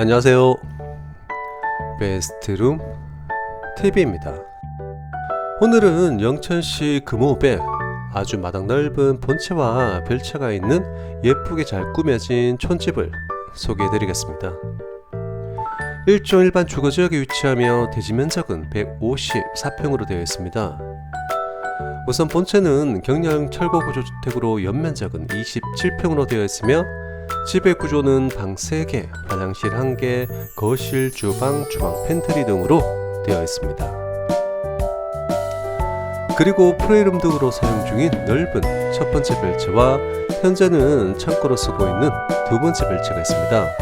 안녕하세요. 베스트룸 TV입니다. 오늘은 영천시 금호읍에 아주 마당 넓은 본체와 별채가 있는 예쁘게 잘 꾸며진 촌집을 소개해 드리겠습니다. 1종 일반 주거지역에 위치하며 대지 면적은 154평으로 되어 있습니다. 우선 본체는 경량 철거 구조 주택으로 연면적은 27평으로 되어 있으며 집의 구조는 방 3개, 화장실 1개, 거실, 주방, 주방 팬트리 등으로 되어 있습니다. 그리고 프레이룸 등으로 사용 중인 넓은 첫 번째 벨트와 현재는 창고로 쓰고 있는 두 번째 벨트가 있습니다.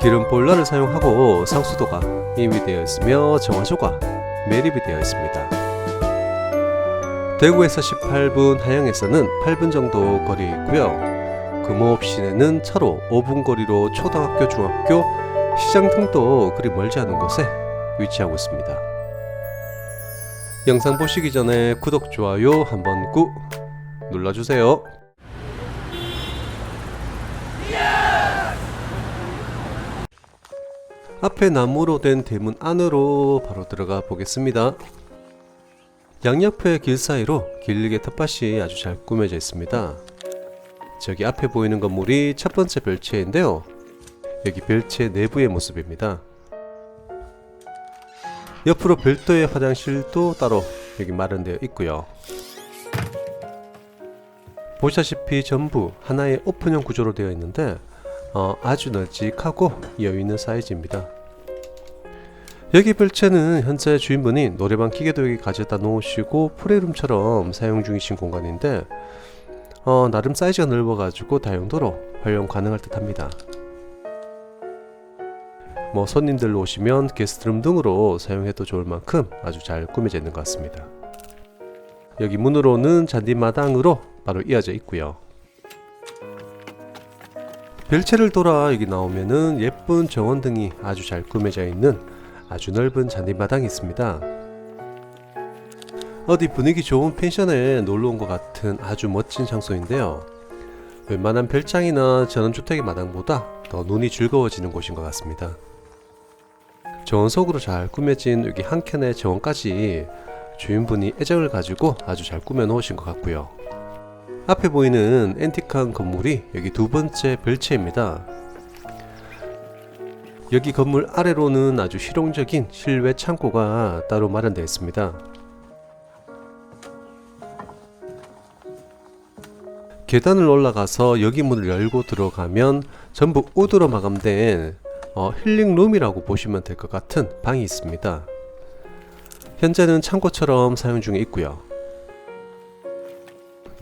기름 보일러를 사용하고 상수도가 이미 되어 있으며 정화조가 매립이 되어 있습니다. 대구에서 18분, 한양에서는 8분 정도 거리에 있고요. 금호읍 시내는 차로 5분 거리로 초등학교, 중학교, 시장 등도 그리 멀지 않은 곳에 위치하고 있습니다. 영상 보시기 전에 구독, 좋아요 한번 꾹 눌러주세요. 앞에 나무로 된 대문 안으로 바로 들어가 보겠습니다. 양옆의 길 사이로 길게 텃밭이 아주 잘 꾸며져 있습니다. 저기 앞에 보이는 건물이 첫 번째 별채인데요. 여기 별채 내부의 모습입니다. 옆으로 별도의 화장실도 따로 여기 마련되어 있고요. 보시다시피 전부 하나의 오픈형 구조로 되어 있는데 어, 아주 널찍하고 여유 있는 사이즈입니다. 여기 별채는 현재 주인분이 노래방 기계도 여기 가져다 놓으시고 프레이룸처럼 사용 중이신 공간인데 어, 나름 사이즈가 넓어가지고 다용도로 활용 가능할 듯 합니다. 뭐 손님들 오시면 게스트룸 등으로 사용해도 좋을 만큼 아주 잘 꾸며져 있는 것 같습니다. 여기 문으로는 잔디마당으로 바로 이어져 있고요. 별채를 돌아 여기 나오면은 예쁜 정원 등이 아주 잘 꾸며져 있는 아주 넓은 잔디마당이 있습니다. 어디 분위기 좋은 펜션에 놀러 온 것 같은 아주 멋진 장소인데요. 웬만한 별장이나 전원주택의 마당보다 더 눈이 즐거워지는 곳인 것 같습니다. 정원석으로 잘 꾸며진 여기 한 켠의 정원까지 주인분이 애정을 가지고 아주 잘 꾸며 놓으신 것 같고요. 앞에 보이는 앤틱한 건물이 여기 두 번째 별채입니다. 여기 건물 아래로는 아주 실용적인 실외 창고가 따로 마련되어 있습니다. 계단을 올라가서 여기 문을 열고 들어가면 전부 우드로 마감된 어, 힐링룸이라고 보시면 될 것 같은 방이 있습니다. 현재는 창고처럼 사용 중에 있고요.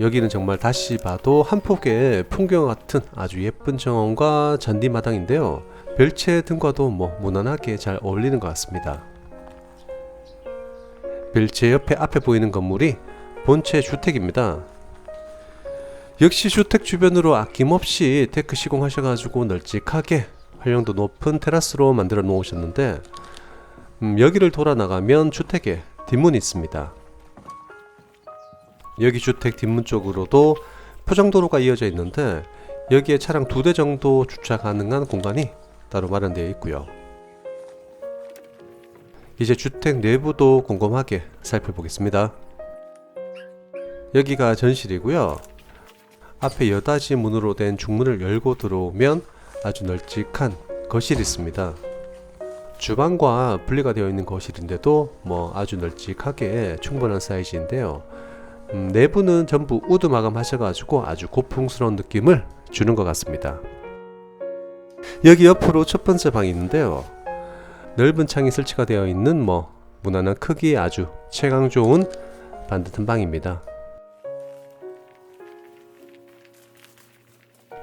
여기는 정말 다시 봐도 한 폭의 풍경 같은 아주 예쁜 정원과 잔디마당인데요. 별채 등과도 뭐 무난하게 잘 어울리는 것 같습니다. 별채 옆에 앞에 보이는 건물이 본체 주택입니다. 역시 주택 주변으로 아낌없이 테크 시공하셔가지고 널찍하게 활용도 높은 테라스로 만들어 놓으셨는데 음, 여기를 돌아 나가면 주택에 뒷문이 있습니다. 여기 주택 뒷문 쪽으로도 포장도로가 이어져 있는데 여기에 차량 두 대 정도 주차 가능한 공간이 따로 마련되어 있고요. 이제 주택 내부도 꼼꼼하게 살펴보겠습니다. 여기가 전실이고요. 앞에 여닫이 문으로 된 중문을 열고 들어오면 아주 널찍한 거실이 있습니다. 주방과 분리가 되어 있는 거실인데도 뭐 아주 널찍하게 충분한 사이즈인데요. 음, 내부는 전부 우드 마감하셔가지고 아주 고풍스러운 느낌을 주는 것 같습니다. 여기 옆으로 첫 번째 방이 있는데요. 넓은 창이 설치가 되어 있는 뭐 무난한 크기의 아주 채광 좋은 반듯한 방입니다.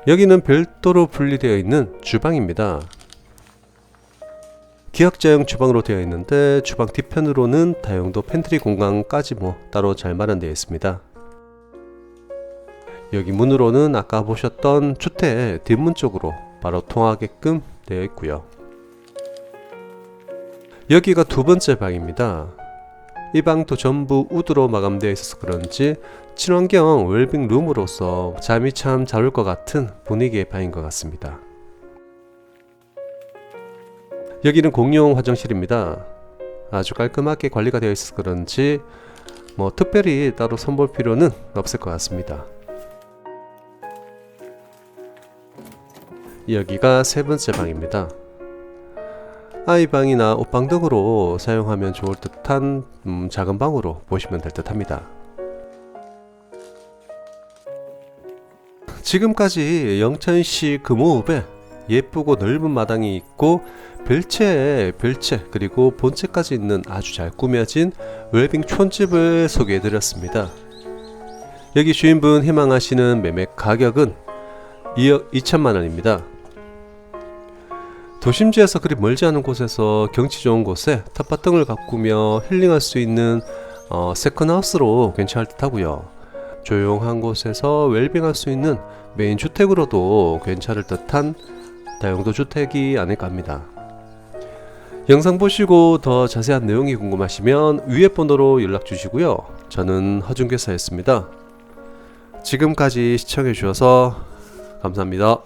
여기는 별도로 분리되어 있는 주방입니다. 기역자형 주방으로 되어 있는데 주방 뒤편으로는 다용도 팬트리 공간까지 뭐 따로 잘 마련되어 있습니다. 여기 문으로는 아까 보셨던 주택 뒷문 쪽으로 바로 통하게끔 되어 있고요. 여기가 두 번째 방입니다. 이 방도 전부 우드로 마감되어 있어서 그런지 친환경 웰빙 룸으로서 잠이 참 잘 올 것 같은 분위기의 방인 것 같습니다. 여기는 공용 화장실입니다. 아주 깔끔하게 관리가 되어 있어서 그런지 뭐 특별히 따로 선볼 필요는 없을 것 같습니다. 여기가 세 번째 방입니다. 아이 방이나 옷방 등으로 사용하면 좋을 듯한 음, 작은 방으로 보시면 될 듯 합니다. 지금까지 영천시 금호읍에 예쁘고 넓은 마당이 있고 별채에 별채 그리고 본채까지 있는 아주 잘 꾸며진 웰빙 촌집을 소개해 드렸습니다. 여기 주인분 희망하시는 매매 가격은 2억 2천만 원입니다. 도심지에서 그리 멀지 않은 곳에서 경치 좋은 곳에 텃밭 등을 가꾸며 힐링할 수 있는 어, 세컨하우스로 괜찮을 듯 하고요. 조용한 곳에서 웰빙할 수 있는 메인 주택으로도 괜찮을 듯한 다용도 주택이 아닐까 합니다. 영상 보시고 더 자세한 내용이 궁금하시면 위에 번호로 연락 주시고요. 저는 허준교사였습니다. 지금까지 시청해 주셔서 감사합니다.